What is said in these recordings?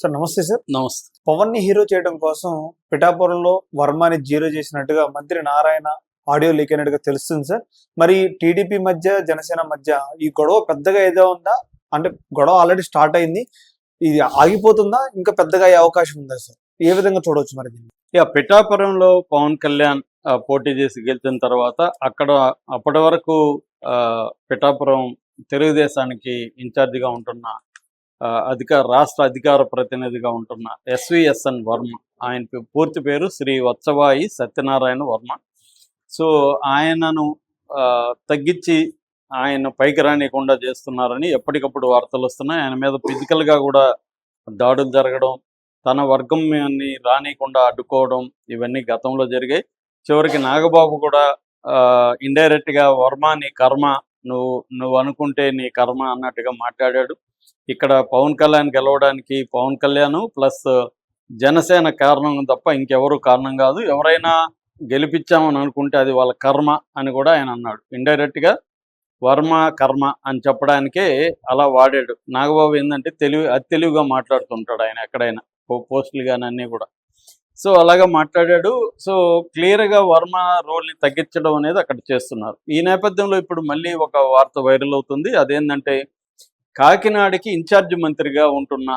Sir నమస్తే sir. నమస్తే. పవన్ని hero చేయడం కోసం పిఠాపురంలో వర్మని జీరో చేసినట్టుగా మంత్రి నారాయణ ఆడియో లీక్ అయినట్టుగా తెలుస్తుంది సార్. మరి టీడీపీ మధ్య జనసేన మధ్య ఈ గొడవ పెద్దగా ఏదో ఉందా? అంటే గొడవ ఆల్రెడీ స్టార్ట్ అయింది. ఇది ఆగిపోతుందా? ఇంకా పెద్దగా అయ్యే అవకాశం ఉందా సార్? ఏ విధంగా చూడవచ్చు మరి దీన్ని? ఇక పిఠాపురంలో పవన్ కళ్యాణ్ పోటీ చేసి గెలిచిన తర్వాత అక్కడ అప్పటి వరకు ఆ, పిఠాపురం తెలుగుదేశానికి ఇన్ఛార్జిగా ఉంటున్న అధికార రాష్ట్ర అధికార ప్రతినిధిగా ఉంటున్న ఎస్విఎస్ఎన్ వర్మ. ఆయన పూర్తి పేరు శ్రీ వత్సవాయి సత్యనారాయణ వర్మ. సో ఆయనను ఆ, తగ్గించి ఆయన పైకి రానియకుండా చేస్తున్నారని ఎప్పటికప్పుడు వార్తలు వస్తున్నాయి. ఆయన మీద ఫిజికల్గా కూడా దాడులు జరగడం తన వర్గం రానియకుండా అడ్డుకోవడం ఇవన్నీ గతంలో జరిగాయి. చివరికి నాగబాబు కూడా ఇండైరెక్ట్గా గా వర్మ కర్మ నువ్వు నువ్వు అనుకుంటే నీ కర్మ అన్నట్టుగా మాట్లాడాడు. ఇక్కడ పవన్ కళ్యాణ్ గెలవడానికి పవన్ కళ్యాణ్ ప్లస్ జనసేన కారణం తప్ప ఇంకెవరు కారణం కాదు. ఎవరైనా గెలిపించామని అనుకుంటే అది వాళ్ళ కర్మ అని కూడా ఆయన అన్నాడు. ఇండైరెక్ట్గా వర్మ కర్మ అని చెప్పడానికే అలా వాడాడు. నాగబాబు ఏంటంటే తెలివి అతి తెలివిగా మాట్లాడుతుంటాడు ఆయన ఎక్కడైనా పోస్టులు కానీ అన్నీ కూడా. సో అలాగా మాట్లాడాడు. సో క్లియర్గా వర్మ రోల్ని తగ్గించడం అనేది అక్కడ చేస్తున్నారు. ఈ నేపథ్యంలో ఇప్పుడు మళ్ళీ ఒక వార్త వైరల్ అవుతుంది. అదేంటంటే కాకినాడకి ఇన్ఛార్జ్ మంత్రిగా ఉంటున్న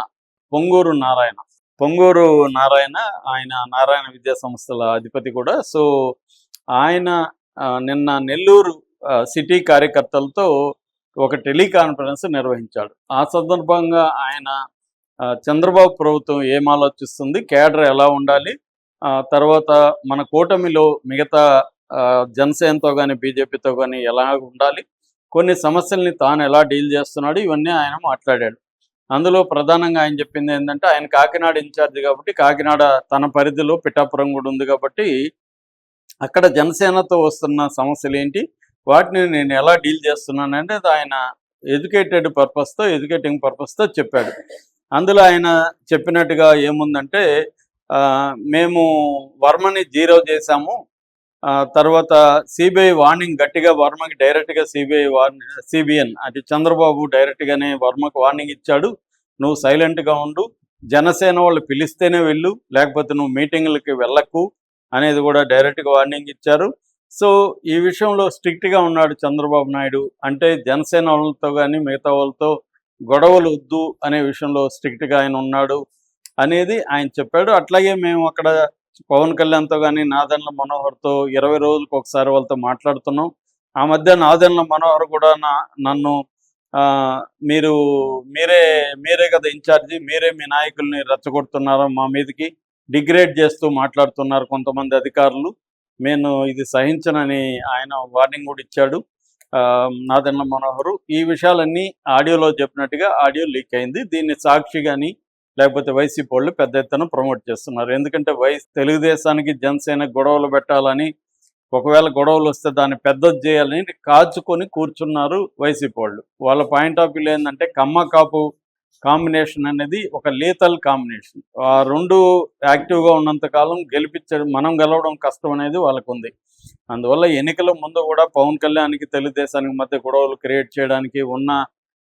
పొంగూరు నారాయణ. పొంగూరు నారాయణ ఆయన నారాయణ విద్యా సంస్థల అధిపతి కూడా. సో ఆయన నిన్న నెల్లూరు సిటీ కార్యకర్తలతో ఒక టెలికాన్ఫరెన్స్ నిర్వహించాడు. ఆ సందర్భంగా ఆయన చంద్రబాబు ప్రభుత్వం ఏం ఆలోచిస్తుంది? కేడర్ ఎలా ఉండాలి? ఆ, తర్వాత మన కూటమిలో మిగతా ఆ, జనసేనతో కానీ బీజేపీతో కానీ ఎలా ఉండాలి? కొన్ని సమస్యల్ని తాను ఎలా డీల్ చేస్తున్నాడు? ఇవన్నీ ఆయన మాట్లాడాడు. అందులో ప్రధానంగా ఆయన చెప్పింది ఏంటంటే ఆయన కాకినాడ ఇన్ఛార్జ్ కాబట్టి కాకినాడ తన పరిధిలో పిఠాపురం కూడా ఉంది కాబట్టి అక్కడ జనసేనతో వస్తున్న సమస్యలు ఏంటి? వాటిని నేను ఎలా డీల్ చేస్తున్నాను ఆయన ఎడ్యుకేటెడ్ పర్పస్తో ఎడ్యుకేటింగ్ పర్పస్తో చెప్పాడు. అందులో ఆయన చెప్పినట్టుగా ఏముందంటే ఆ, మేము వర్మని జీరో చేశాము. ఆ, తర్వాత సిబిఐ వార్నింగ్ గట్టిగా వర్మకి డైరెక్ట్గా సిబిఐ వార్నింగ్ సిబిఎన్ అది చంద్రబాబు డైరెక్ట్గానే వర్మకు వార్నింగ్ ఇచ్చాడు. నువ్వు సైలెంట్గా ఉండు. జనసేన వాళ్ళు పిలిస్తేనే వెళ్ళు. లేకపోతే నువ్వు మీటింగులకి వెళ్ళకు అనేది కూడా డైరెక్ట్గా వార్నింగ్ ఇచ్చారు. సో ఈ విషయంలో స్ట్రిక్ట్గా ఉన్నాడు చంద్రబాబు నాయుడు. అంటే జనసేన వాళ్ళతో కానీ మిగతా వాళ్ళతో గొడవలు వద్దు అనే విషయంలో స్ట్రిక్ట్గా ఆయన ఉన్నాడు అనేది ఆయన చెప్పాడు. అట్లాగే మేము అక్కడ పవన్ కళ్యాణ్తో కానీ నాదన్ల మనోహర్తో ఇరవై రోజులకు ఒకసారి వాళ్ళతో మాట్లాడుతున్నాం. ఆ మధ్య నాదన్ల మనోహర్ కూడా నా నన్ను ఆ, మీరు మీరే మీరే కదా ఇన్ఛార్జి మీరే మీ నాయకుల్ని రెచ్చగొడుతున్నారు మా మీదకి? డిగ్రేడ్ చేస్తూ మాట్లాడుతున్నారు కొంతమంది అధికారులు. నేను ఇది సహించనని ఆయన వార్నింగ్ కూడా ఇచ్చాడు. ఆ, మనోహరు ఈ విషయాలన్నీ ఆడియోలో చెప్పినట్టుగా ఆడియో లీక్ అయింది. దీన్ని సాక్షి కానీ లేకపోతే వైసీపీ వాళ్ళు పెద్ద ఎత్తున ప్రమోట్ చేస్తున్నారు. ఎందుకంటే వై తెలుగుదేశానికి జనసేన గొడవలు పెట్టాలని ఒకవేళ గొడవలు వస్తే దాన్ని పెద్దది చేయాలని కాచుకొని కూర్చున్నారు వైసీపీ వాళ్ళు. వాళ్ళ పాయింట్ ఆఫ్ వ్యూ ఏంటంటే కమ్మ కాపు కాంబినేషన్ అనేది ఒక లీతల్ కాంబినేషన్ ఆ రెండు యాక్టివ్గా ఉన్నంత కాలం గెలిపించడం మనం గెలవడం కష్టం అనేది వాళ్ళకు ఉంది అందువల్ల ఎన్నికల ముందు కూడా పవన్ కళ్యాణ్కి తెలుగుదేశానికి మధ్య గొడవలు క్రియేట్ చేయడానికి ఉన్న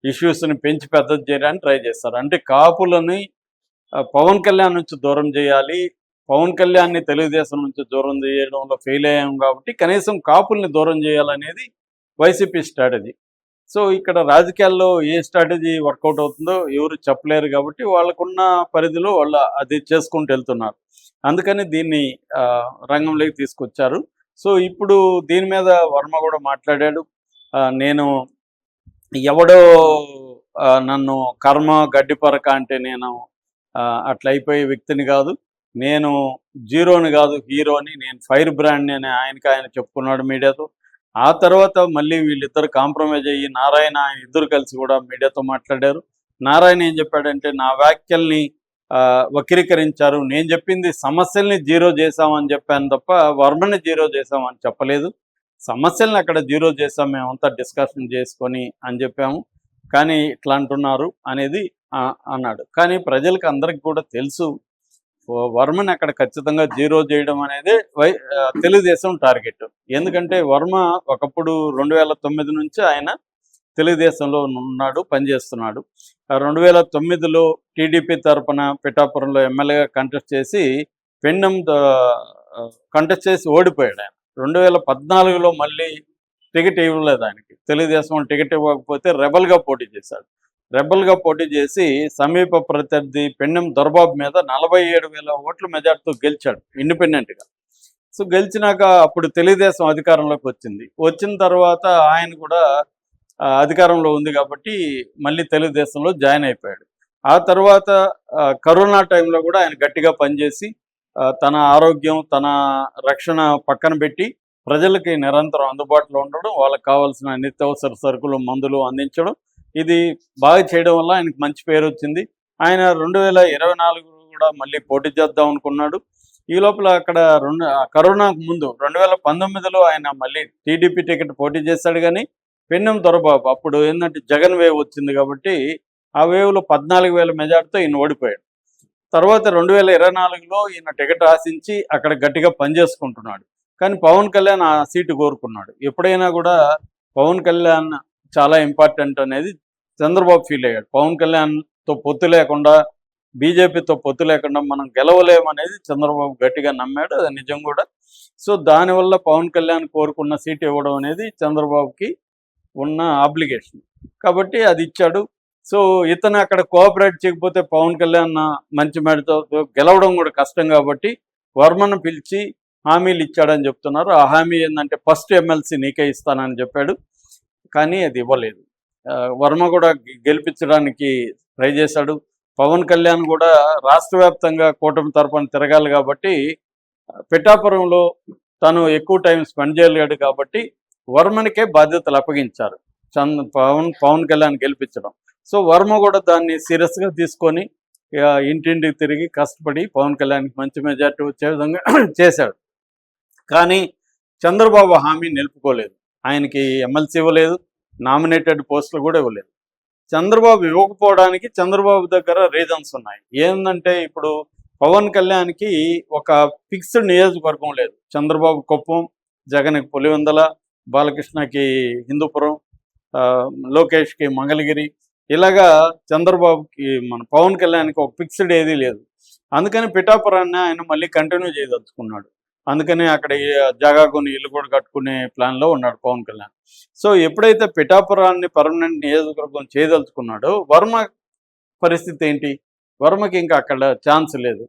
ఇష్యూస్ని పెంచి పెద్దది చేయడానికి ట్రై చేస్తారు. అంటే కాపులని పవన్ కళ్యాణ్ నుంచి దూరం చేయాలి పవన్ కళ్యాణ్ని తెలుగుదేశం నుంచి దూరం చేయడంలో ఫెయిల్ అయ్యాం కాబట్టి కనీసం కాపుల్ని దూరం చేయాలనేది వైసీపీ స్ట్రాటజీ సో ఇక్కడ రాజకీయాల్లో ఏ స్ట్రాటజీ వర్కౌట్ అవుతుందో ఎవరు చెప్పలేరు కాబట్టి వాళ్ళకున్న పరిధిలో వాళ్ళు అది చేసుకుంటూ వెళ్తున్నారు. అందుకని దీన్ని ఆ, రంగంలోకి తీసుకొచ్చారు. సో ఇప్పుడు దీని మీద వర్మ కూడా మాట్లాడాడు. ఆ, నేను ఎవడో ఆ, నన్ను కర్మ గడ్డిపరక అంటే నేను ఆ, అట్లా అయిపోయే వ్యక్తిని కాదు. నేను జీరోని కాదు హీరోని. నేను ఫైర్ బ్రాండ్ని అని ఆయనకి ఆయన చెప్పుకున్నాడు మీడియాతో ఆ తర్వాత మళ్ళీ వీళ్ళిద్దరు కాంప్రమైజ్ అయ్యి నారాయణ ఆయన ఇద్దరు కలిసి కూడా మీడియాతో మాట్లాడారు. నారాయణ ఏం చెప్పాడంటే నా వ్యాఖ్యల్ని ఆ, వక్రీకరించారు. నేను చెప్పింది సమస్యల్ని జీరో చేశామని చెప్పాను తప్ప వర్మని జీరో చేశామని చెప్పలేదు. సమస్యల్ని అక్కడ జీరో చేసాం మేమంతా డిస్కషన్ చేసుకొని అని చెప్పాము. కానీ ఇట్లా అంటున్నారు అనేది ఆ, అన్నాడు. కానీ ప్రజలకు అందరికి కూడా తెలుసు వర్మని అక్కడ ఖచ్చితంగా జీరో చేయడం అనేది వై తెలుగుదేశం టార్గెట్. ఎందుకంటే వర్మ ఒకప్పుడు రెండు వేల తొమ్మిది నుంచి ఆయన తెలుగుదేశంలో ఉన్నాడు పనిచేస్తున్నాడు. రెండు వేల తొమ్మిదిలో టీడీపీ తరపున పిఠాపురంలో ఎమ్మెల్యేగా కంటెస్ట్ చేసి పెన్నం కంటెస్ట్ చేసి ఓడిపోయాడు ఆయన. రెండు వేల పద్నాలుగులో మళ్ళీ టికెట్ ఇవ్వలేదు ఆయనకి. తెలుగుదేశం టికెట్ ఇవ్వకపోతే రెబల్గా పోటీ చేశాడు. రెబల్గా పోటీ చేసి సమీప ప్రత్యర్థి పెన్నెం దొరబాబు మీద నలభై ఏడు వేల ఓట్ల మెజార్టీతో గెలిచాడు ఇండిపెండెంట్గా. సో గెలిచినాక అప్పుడు తెలుగుదేశం అధికారంలోకి వచ్చింది. వచ్చిన తర్వాత ఆయన కూడా అధికారంలో ఉంది కాబట్టి మళ్ళీ తెలుగుదేశంలో జాయిన్ అయిపోయాడు. ఆ తర్వాత కరోనా టైంలో కూడా ఆయన గట్టిగా పనిచేసి తన ఆరోగ్యం తన రక్షణ పక్కన పెట్టి ప్రజలకి నిరంతరం అందుబాటులో ఉండడం వాళ్ళకి కావాల్సిన నిత్యావసర సరుకులు మందులు అందించడం ఇది బాగా చేయడం వల్ల ఆయనకు మంచి పేరు వచ్చింది. ఆయన రెండు వేల ఇరవై నాలుగు కూడా మళ్ళీ పోటీ చేద్దాం అనుకున్నాడు. ఈ లోపల అక్కడ రెండు కరోనాకు ముందు రెండు వేల పంతొమ్మిదిలో ఆయన మళ్ళీ టీడీపీ టికెట్ పోటీ చేశాడు కానీ పెన్నెం దొరబాబు అప్పుడు ఏంటంటే జగన్ వేవ్ వచ్చింది కాబట్టి ఆ వేవ్లో పద్నాలుగు వేల మెజార్టీతో ఈయన ఓడిపోయాడు. తర్వాత రెండు వేల ఇరవై నాలుగులో ఈయన టికెట్ ఆశించి అక్కడ గట్టిగా పనిచేసుకుంటున్నాడు. కానీ పవన్ కళ్యాణ్ ఆ సీటు కోరుకున్నాడు. ఎప్పుడైనా కూడా పవన్ కళ్యాణ్ చాలా ఇంపార్టెంట్ అనేది చంద్రబాబు ఫీల్ అయ్యాడు. పవన్ కళ్యాణ్తో పొత్తు లేకుండా బీజేపీతో పొత్తు లేకుండా మనం గెలవలేమనేది చంద్రబాబు గట్టిగా నమ్మాడు. అది నిజం కూడా. సో దానివల్ల పవన్ కళ్యాణ్ కోరుకున్న సీట్ ఇవ్వడం అనేది చంద్రబాబుకి ఉన్న ఆబ్లిగేషన్ కాబట్టి అది ఇచ్చాడు. సో ఇతను అక్కడ కోఆపరేట్ చేయకపోతే పవన్ కళ్యాణ్ మంచి మేడతో గెలవడం కూడా కష్టం కాబట్టి వర్మను పిలిచి హామీలు ఇచ్చాడని చెప్తున్నారు. ఆ హామీ ఏంటంటే ఫస్ట్ ఎమ్మెల్సీ నీకే ఇస్తానని చెప్పాడు. కానీ అది ఇవ్వలేదు. వర్మ కూడా గెలిపించడానికి ట్రై చేశాడు. పవన్ కళ్యాణ్ కూడా రాష్ట్ర వ్యాప్తంగా కూటమి తరపున తిరగాలి కాబట్టి పిఠాపురంలో తను ఎక్కువ టైం స్పెండ్ చేయలేడు కాబట్టి వర్మనికే బాధ్యతలు అప్పగించారు. చంద్ పవన్ పవన్ కళ్యాణ్ గెలిపించడం. సో వర్మ కూడా దాన్ని సీరియస్గా తీసుకొని ఇంటింటికి తిరిగి కష్టపడి పవన్ కళ్యాణ్కి మంచి మెజార్టీ వచ్చే విధంగా చేశాడు. కానీ చంద్రబాబు హామీ నిలుపుకోలేదు. ఆయనకి ఎమ్మెల్సీ ఇవ్వలేదు. నామినేటెడ్ పోస్టులు కూడా ఇవ్వలేదు. చంద్రబాబు ఇవ్వకపోవడానికి చంద్రబాబు దగ్గర రీజన్స్ ఉన్నాయి. ఏంటంటే ఇప్పుడు పవన్ కళ్యాణ్కి ఒక ఫిక్స్డ్ నియోజకవర్గం లేదు. చంద్రబాబు కుప్పం జగన్కి పులివెందల బాలకృష్ణకి హిందూపురం ఆ, లోకేష్కి మంగళగిరి ఇలాగా చంద్రబాబుకి మన పవన్ కళ్యాణ్కి ఒక ఫిక్స్డ్ ఏదీ లేదు. అందుకని పిఠాపురాన్ని ఆయన మళ్ళీ కంటిన్యూ చేయదలుచుకున్నాడు. అందుకని అక్కడ ఈ జాగా కొని ఇల్లు కూడా కట్టుకునే ప్లాన్లో ఉన్నాడు పవన్ కళ్యాణ్. సో ఎప్పుడైతే పిఠాపురాన్ని పర్మనెంట్ నియోజకవర్గం చేయదలుచుకున్నాడో వర్మ పరిస్థితి ఏంటి? వర్మకి ఇంకా అక్కడ ఛాన్స్ లేదు.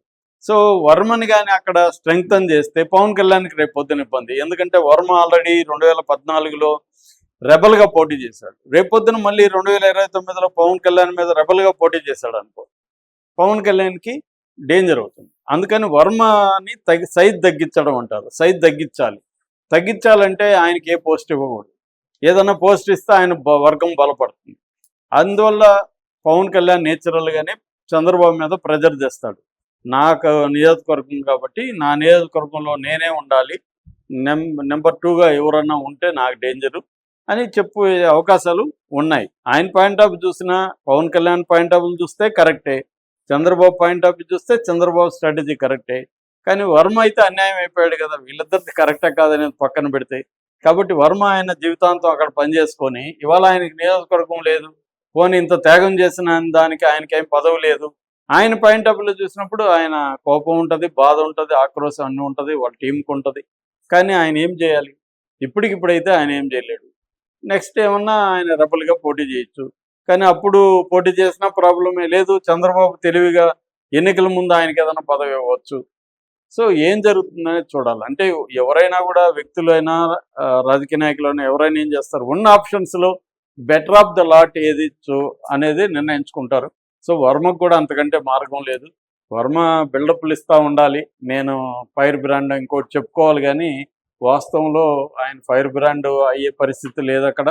సో వర్మని కానీ అక్కడ స్ట్రెంగ్తన్ చేస్తే పవన్ కళ్యాణ్కి రేపు పొద్దున ఇబ్బంది. ఎందుకంటే వర్మ ఆల్రెడీ రెండు వేల పద్నాలుగులో రెబల్గా పోటీ చేశాడు. రేపు పొద్దున మళ్ళీ రెండు వేల ఇరవై తొమ్మిదిలో పవన్ కళ్యాణ్ మీద రెబల్గా పోటీ చేశాడు అనుకో. పవన్ కళ్యాణ్కి డేంజర్ అవుతుంది. అందుకని వర్మని తగ్గి సైజ్ తగ్గించడం అంటారు. సైజ్ తగ్గించాలి. తగ్గించాలంటే ఆయనకి ఏ పోస్ట్ ఇవ్వకూడదు. ఏదైనా పోస్ట్ ఇస్తే ఆయన వర్గం బలపడుతుంది. అందువల్ల పవన్ కళ్యాణ్ నేచురల్గానే చంద్రబాబు మీద ప్రెజర్ చేస్తాడు నాకు నియోజకవర్గం కాబట్టి నా నియోజకవర్గంలో నేనే ఉండాలి. నెం నెంబర్ టూగా ఎవరన్నా ఉంటే నాకు డేంజరు అని చెప్పే అవకాశాలు ఉన్నాయి. ఆయన పాయింట్ ఆఫ్ చూసినా పవన్ కళ్యాణ్ పాయింట్ ఆఫ్ చూస్తే కరెక్టే. చంద్రబాబు పాయింట్ ఆఫ్ చూస్తే చంద్రబాబు స్ట్రాటజీ కరెక్టే. కానీ వర్మ అయితే అన్యాయం అయిపోయాడు కదా వీళ్ళిద్దరిది కరెక్టా కాదనేది పక్కన పెడితే. కాబట్టి వర్మ ఆయన జీవితాంతం అక్కడ పనిచేసుకొని ఇవాళ ఆయనకి నియోజకవర్గం లేదు పోనీ ఇంత త్యాగం చేసిన దానికి ఆయనకి ఏం పదవి లేదు. ఆయన పాయింట్ ఆఫ్లో చూసినప్పుడు ఆయన కోపం ఉంటుంది బాధ ఉంటుంది ఆక్రోశం అన్నీ ఉంటుంది వాళ్ళ టీంకి ఉంటుంది. కానీ ఆయన ఏం చేయాలి? ఇప్పటికిప్పుడైతే ఆయన ఏం చేయలేడు. నెక్స్ట్ ఏమన్నా ఆయన రెబల్గా పోటీ చేయొచ్చు. కానీ అప్పుడు పోటీ చేసిన ప్రాబ్లమే లేదు. చంద్రబాబు తెలివిగా ఎన్నికల ముందు ఆయనకి ఏదైనా పదవి ఇవ్వచ్చు. సో ఏం జరుగుతుందనేది చూడాలి. అంటే ఎవరైనా కూడా వ్యక్తులైనా ఆ, రాజకీయ నాయకులైనా ఎవరైనా ఏం చేస్తారు? ఉన్న ఆప్షన్స్లో బెటర్ ఆఫ్ ద లాట్ ఏది అనేది నిర్ణయించుకుంటారు. సో వర్మకు కూడా అంతకంటే మార్గం లేదు. వర్మ బిల్డప్లు ఇస్తూ ఉండాలి. నేను ఫైర్ బ్రాండ్ ఇంకోటి చెప్పుకోవాలి కానీ వాస్తవంలో ఆయన ఫైర్ బ్రాండ్ అయ్యే పరిస్థితి లేదు అక్కడ.